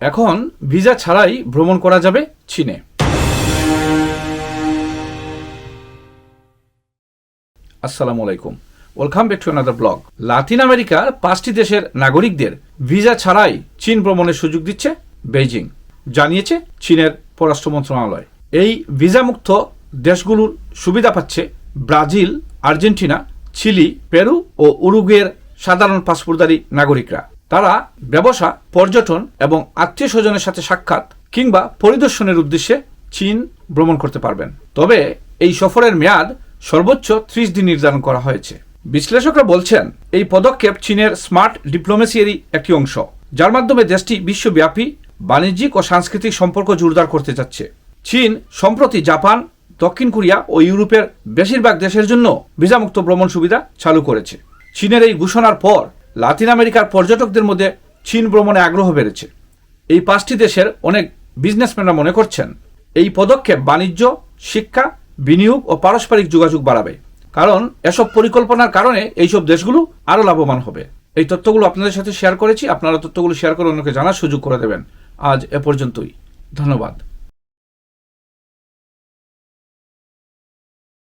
এখন ভিসা ছাড়াই ভ্রমণ করা যাবে চীনে। আসসালামু আলাইকুম। Welcome back to another blog. Latin আমেরিকার পাঁচটি দেশের নাগরিকদের ভিসা ছাড়াই চীন ভ্রমণের সুযোগ দিচ্ছে বেইজিং, জানিয়েছে চীনের পররাষ্ট্র মন্ত্রণালয়। এই ভিসামুক্ত দেশগুলোর সুবিধা পাচ্ছে ব্রাজিল, আর্জেন্টিনা, চিলি, পেরু ও উরুগুয়ের সাধারণ পাসপোর্টধারী নাগরিকরা। তারা ব্যবসা, পর্যটন এবং আত্মীয় স্বজনের সাথে সাক্ষাৎ কিংবা পরিদর্শনের উদ্দেশ্যে চীন ভ্রমণ করতে পারবেন। তবে এই সফরের মেয়াদ সর্বোচ্চ ত্রিশ দিন নির্ধারণ করা হয়েছে। বিশ্লেষকরা বলছেন, এই পদক্ষেপ চীনের স্মার্ট ডিপ্লোমেসিয়ারই একটি অংশ, যার মাধ্যমে দেশটি বিশ্বব্যাপী বাণিজ্যিক ও সাংস্কৃতিক সম্পর্ক জোরদার করতে যাচ্ছে চীন, সম্প্রতি জাপান, দক্ষিণ কোরিয়া ও ইউরোপের বেশিরভাগ দেশের জন্য ভিসামুক্ত ভ্রমণ সুবিধা চালু করেছে। চীনের এই ঘোষণার পর লাতিন আমেরিকার পর্যটকদের মধ্যে চীন ভ্রমণে আগ্রহ বেড়েছে। এই পাঁচটি দেশের অনেক বিজনেসম্যানরা মনে করছেন, এই পদক্ষেপ বাণিজ্য, শিক্ষা, বিনিয়োগ ও পারস্পরিক যোগাযোগ বাড়াবে। কারণ এসব পরিকল্পনার কারণে এইসব দেশগুলো আরও লাভবান হবে। এই তথ্যগুলো আপনাদের সাথে শেয়ার করেছি। আপনারা তথ্যগুলো শেয়ার করে অন্যকে জানার সুযোগ করে দেবেন। আজ এ পর্যন্তই। ধন্যবাদ।